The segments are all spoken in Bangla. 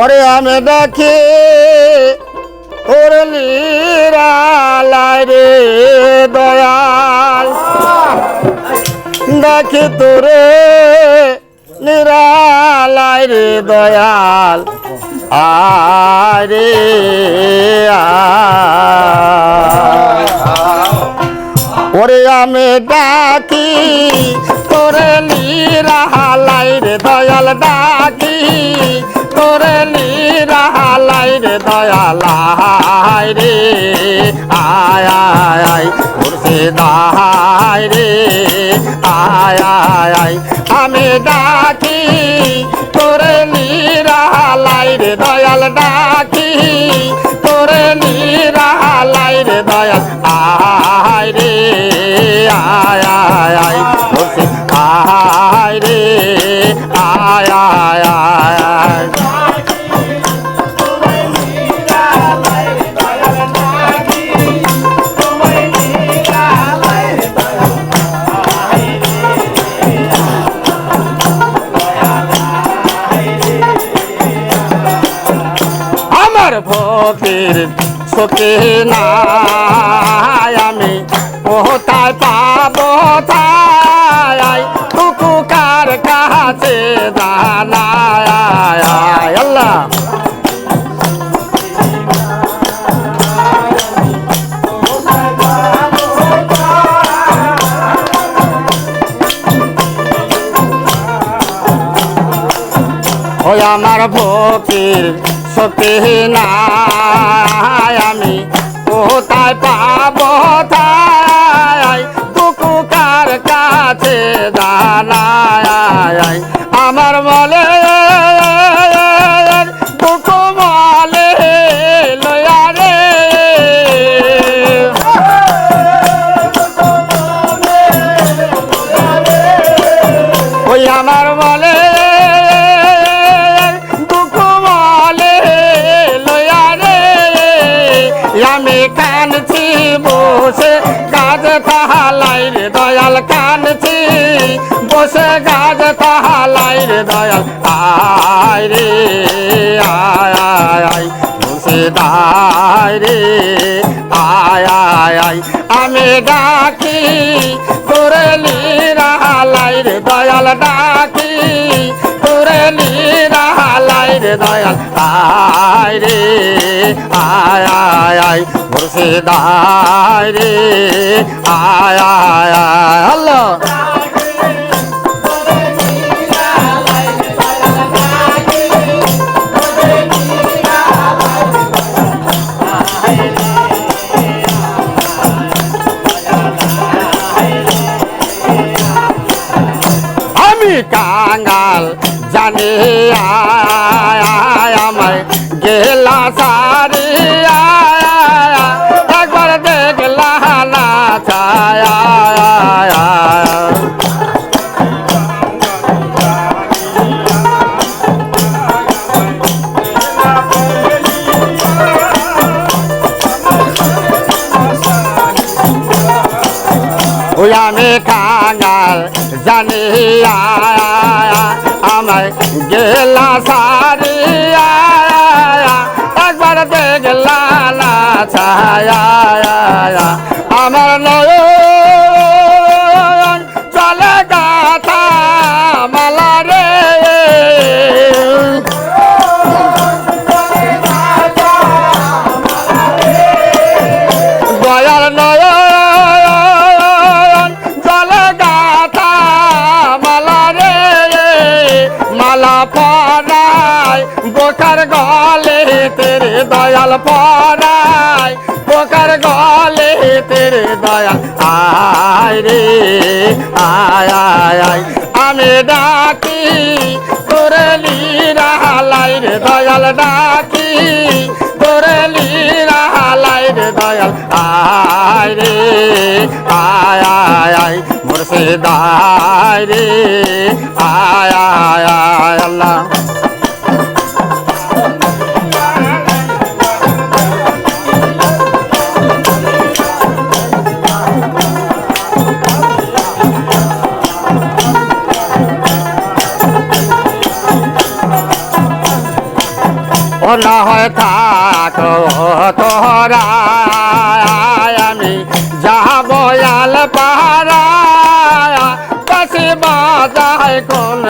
ওরে আমি দেখি, ওর রে দয়াল। দেখি তোরে নিরালায় রে দয়াল। আরে ওরে আমি ডাকি তোরে নিরাহালাই রে দয়াল। ডাকি তোরে নিরাহালাই রে দয়ালাই রে। আয় আয় আয় মুর্শিদাই রে। আয় আয় আয়, আমি ডাকি তোরে নিরাহালাই রে, দয়াল ডাকি। ভক্তির সুখে নাই আমি। কোথায় পাবো তাই? টুকু কার কাছে আল্লাহ। আমার ভক্তির সত্যি না আমি কোথায় পাবো তাই টুকু কার কাছে আমি কানছি বসে গাছ তাহালাই রে দয়াল কানছি বসে গাছ তাহালাই রে দয়াল, আয় রে, আয় আয় আয়, বসে দায় রে, আয় আয় আয়, আমি ডাকি তোরে লিরালাই রে দয়াল ডাকি, তোরে লিরালাই রে দয়াল, আয়। রে আয় আয় আয় মুর্শিদায় রে। আয় আয় আয় আল্লাহ। আমি কাঙ্গাল জানি আয় ছায় আমি কাঙ্গাল জানি আয় আয় আয়, আমায় গেলা সারি আয় আয় আয়, একবার দেখলা না ছায় মালা পরায় বোকার গলে তেরে দয়াল পরায় বোকার গলে তেরে দয়াল। আয় রে, আয় আয় আয়। আমি ডাকি, তোরে লিরালাই রে দয়াল ডাকি, তোরে লিরালাই রে দয়াল। আয় রে, আয় আয় আয়। মুর্শিদায় রে। আয় আয় আয় আল্লাহ। না হয় থাক তোরা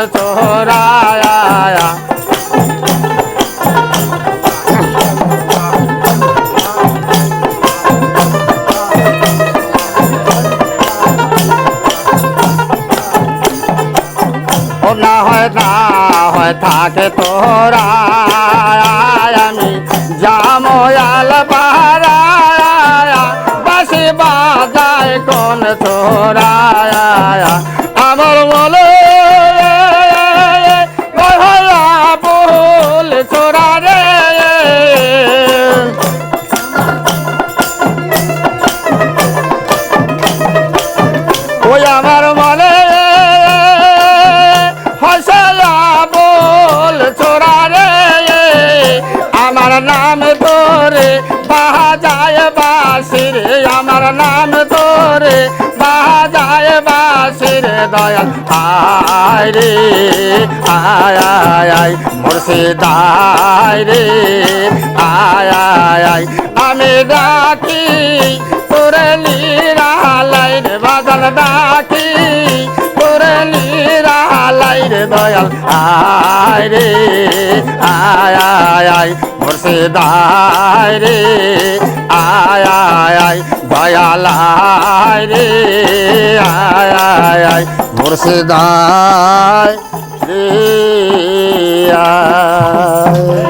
কোন চোরা না হয় না হয় থাকে তোরা। নাম তোরে বাহা যায় বাসিরে, আমার নাম তোরে বাহা যায় বাসির দয়াল। আয় রে, আয় আয় আয়, মুর্শিদ রে, আয় আয় আয়, আমি ডাকি দয়াল, আয় রে, আয় আয় আয় মুর্শিদ আয় রে, আয় আয় আয়, দয়াল, আয় রে, আয় আয় আয় মুর্শিদ আয় রে, আয়।